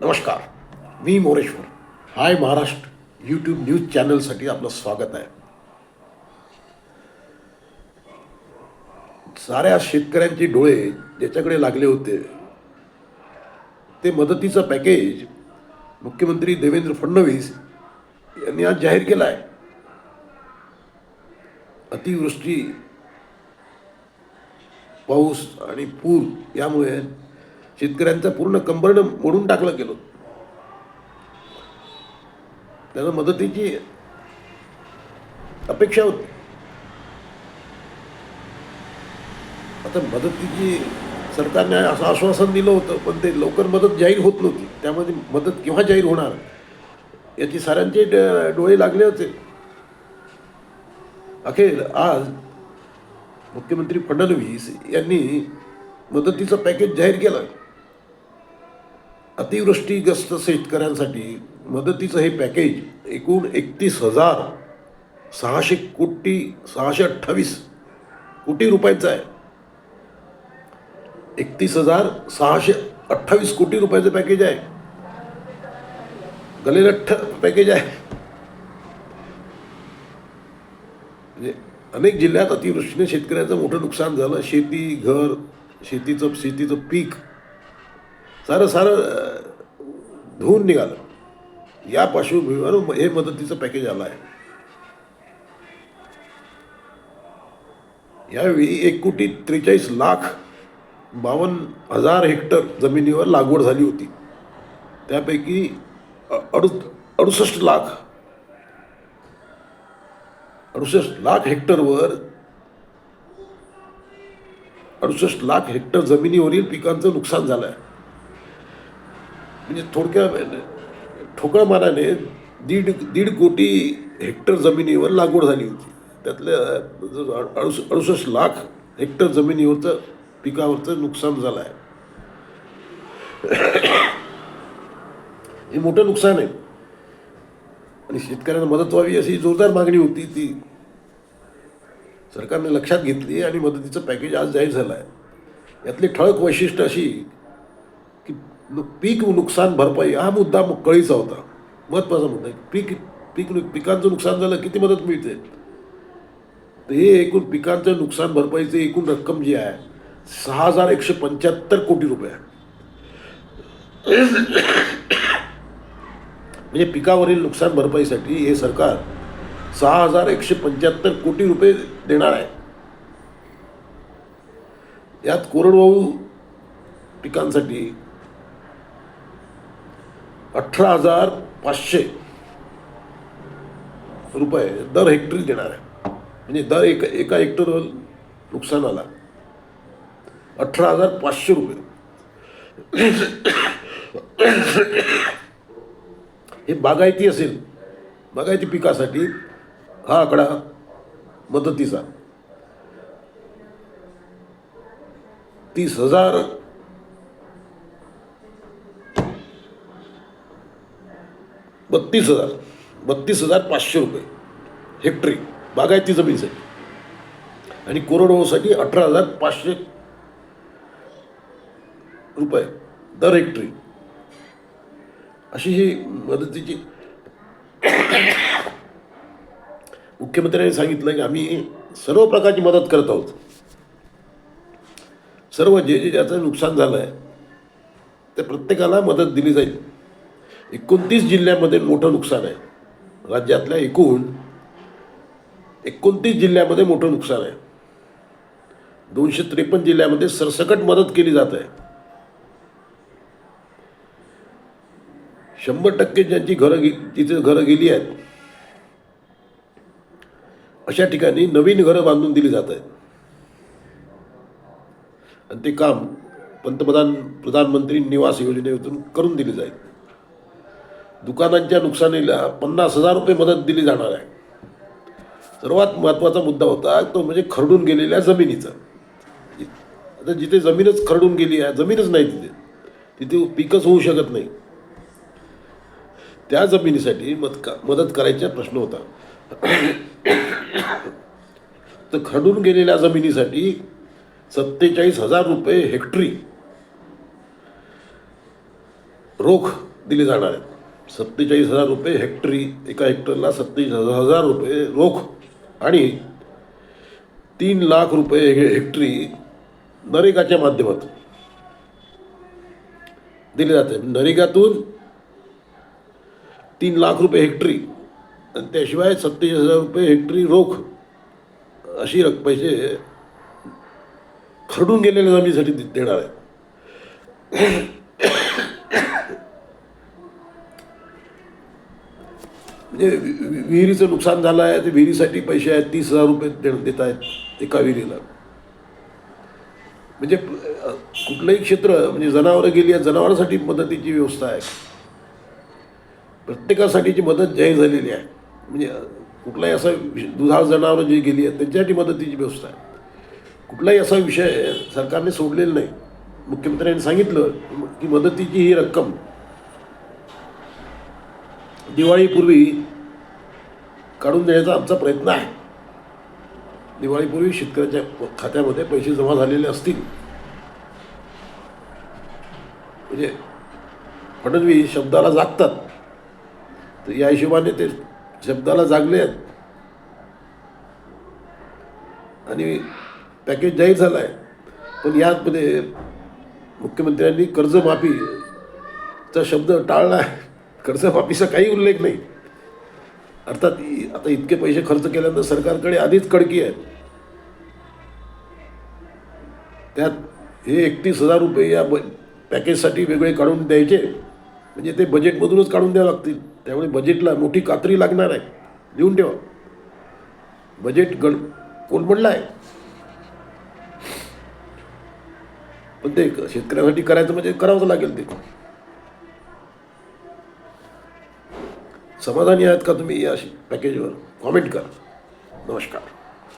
नमस्कार मी Moreshwar. Hi Maharashtra YouTube news चॅनलसाठी आपलं स्वागत आहे. साऱ्या शेतकऱ्यांचे डोळे ज्याच्याकडे लागले होते ते मदतीचं पॅकेज मुख्यमंत्री देवेंद्र फडणवीस यांनी आज जाहीर केलं आहे अतिवृष्टी पाऊस आणि पूर यामुळे शेतकऱ्यांचं पूर्ण कंबरडं मोडून टाकलं गेलं. त्यानं मदतीची अपेक्षा होती. आता मदतीची सरकारने असं आश्वासन दिलं होतं पण ते लवकर मदत जाहीर होत नव्हती. त्यामध्ये मदत केव्हा जाहीर होणार? याची साऱ्यांचे डोळे लागले होते. अखेर आज मुख्यमंत्री फडणवीस यांनी मदतीचं पॅकेज जाहीर केलं. अतिवृष्टीग्रस्त शेतकऱ्यांसाठी मदतीचं हे पॅकेज एकूण एकतीस हजार सहाशे कोटी सहाशे अठ्ठावीस कोटी रुपयाचं आहे. एकतीस हजार सहाशे अठ्ठावीस कोटी रुपयाचं पॅकेज आहे. गलेलठ्ठ पॅकेज आहे. म्हणजे अनेक जिल्ह्यात अतिवृष्टीने शेतकऱ्याचं मोठं नुकसान झालं. शेती घर शेतीचं शेतीचं पीक सारं सारं धुवून निघालं. या पार्श्वभूमीवर हे मदतीचं पॅकेज आलं आहे. यावेळी एक कोटी त्रेचाळीस लाख बावन्न हजार हेक्टर जमिनीवर लागवड झाली होती. त्यापैकी अडु अडुसष्ट लाख अडुसष्ट लाख हेक्टरवर अडुसष्ट लाख हेक्टर जमिनीवरील पिकांचं नुकसान झालं आहे म्हणजे थोडक्या ठोकळ मानाने दीड दीड कोटी हेक्टर जमिनीवर लागवड झाली होती. त्यातल्या अडुस अडुसष्ट लाख हेक्टर जमिनीवरचं पिकावरचं नुकसान झालं आहे. हे मोठं नुकसान आहे. आणि शेतकऱ्यांना मदत व्हावी अशी जोरदार मागणी होती ती. सरकारने लक्षात घेतली आणि मदतीचं पॅकेज आज जाहीर झालं आहे. यातली ठळक वैशिष्ट्य अशी पीक नुकसान भरपाई हा मुद्दा कळीचा होता. महत्त्वाचा मुद्दा पीक पीक नु- पिकांचं नुकसान झालं किती मदत मिळते? तर हे एकूण पिकांचं नुकसान भरपाईची एकूण रक्कम जी आहे सहा हजार एकशे पंच्याहत्तर कोटी रुपये आहे. म्हणजे पिकावरील नुकसान भरपाईसाठी हे सरकार सहा हजार एकशे पंच्याहत्तर कोटी रुपये देणार आहे. यात कोरडवाहू पिकांसाठी अठरा हजार पाचशे रुपये दर हेक्टरी देणार आहे. म्हणजे दर एक एका हेक्टरवर नुकसानाला अठरा हजार पाचशे रुपये. हे बागायती असेल. बागायती पिकासाठी हा आकडा मदतीचा. तीस हजार बत्तीस हजार. बत्तीस हजार पाचशे रुपये. हेक्टरी. बागायती जमीनसाठी आणि कोरडवाहूसाठी अठरा हजार पाचशे रुपये दर हेक्टरी. अशी ही मदतीची मुख्यमंत्र्यांनी सांगितलं की आम्ही सर्व प्रकारची मदत करत आहोत. सर्व जे जे ज्याचं नुकसान झालं आहे त्या प्रत्येकाला मदत दिली जाईल. एकोणतीस जिल्ह्यामध्ये मोठं नुकसान आहे. राज्यातल्या एकूण एकोणतीस जिल्ह्यामध्ये मोठं नुकसान आहे. दोनशे त्रेपन्न जिल्ह्यामध्ये सरसकट मदत केली जात आहे. शंभर टक्के ज्यांची घरं गे तिथे घरं गेली आहेत अशा ठिकाणी नवीन घरं बांधून दिली जात आहेत. आणि ते काम पंतप्रधान प्रधानमंत्री निवास योजनेतून करून दिली जाईल. दुकानांच्या नुकसानीला पन्नास हजार रुपये मदत दिली जाणार आहे. सर्वात महत्त्वाचा मुद्दा होता तो म्हणजे खरडून गेलेल्या जमिनीचा. आता जिथे जमीनच खरडून गेली आहे जमीनच नाही तिथे. तिथे पिकच होऊ शकत नाही. त्या जमिनीसाठी मत मदत करायचा प्रश्न होता. तर खरडून गेलेल्या जमिनीसाठी सत्तेचाळीस हजार रुपये हेक्टरी रोख दिले जाणार आहेत. सत्तेचाळीस हजार रुपये हेक्टरी एका हेक्टरला सत्तेचाळीस हजार रुपये रोख आणि तीन लाख रुपये हे हेक्टरी नरेगाच्या माध्यमातून दिले जाते. नरेगातून तीन लाख रुपये हेक्टरी आणि त्याशिवाय सत्तेचाळीस हजार रुपये हेक्टरी रोख अशी रक पैसे खरडून गेलेल्या जमिनीसाठी देणार आहे म्हणजे विहिरीचं नुकसान झालं आहे ते विहिरीसाठी पैसे आहेत तीस हजार रुपये दे देत आहेत एका विहिरीला म्हणजे कुठलंही क्षेत्र म्हणजे जनावरं गेली आहेत जनावरांसाठी मदतीची व्यवस्था आहे. प्रत्येकासाठीची मदत जाहीर झालेली आहे. म्हणजे कुठलाही असा दुधाळ जनावरं जी गेली आहेत त्यांच्यासाठी मदतीची व्यवस्था आहे. कुठलाही असा विषय सरकारने सोडलेला नाही. मुख्यमंत्र्यांनी सांगितलं की मदतीची ही रक्कम दिवाळीपूर्वी काढून देण्याचा आमचा प्रयत्न आहे. दिवाळीपूर्वी शेतकऱ्याच्या खात्यामध्ये पैसे जमा झालेले असतील. म्हणजे फडणवीस शब्दाला जागतात. तर या हिशोबाने ते शब्दाला जागले आहेत. आणि पॅकेज जाहीर झालं आहे पण यामध्ये मुख्यमंत्र्यांनी कर्जमाफीचा शब्द टाळला आहे. कर्जमाफीचा काही उल्लेख नाही. अर्थात आता इतके पैसे खर्च केल्यानंतर सरकारकडे आधीच कडकी आहेत. त्यात हे एकतीस हजार रुपये या ब पॅकेजसाठी वेगळे काढून द्यायचे. म्हणजे ते बजेटमधूनच काढून द्यावं लागतील. त्यामुळे बजेटला मोठी कात्री लागणार आहे. लिहून ठेवा. बजेट गड कोलमडला आहे. पण ते शेतकऱ्यासाठी करायचं म्हणजे करावंच लागेल ते. समाधानी आहात का तुम्ही? या पॅकेजवर कॉमेंट करा. नमस्कार.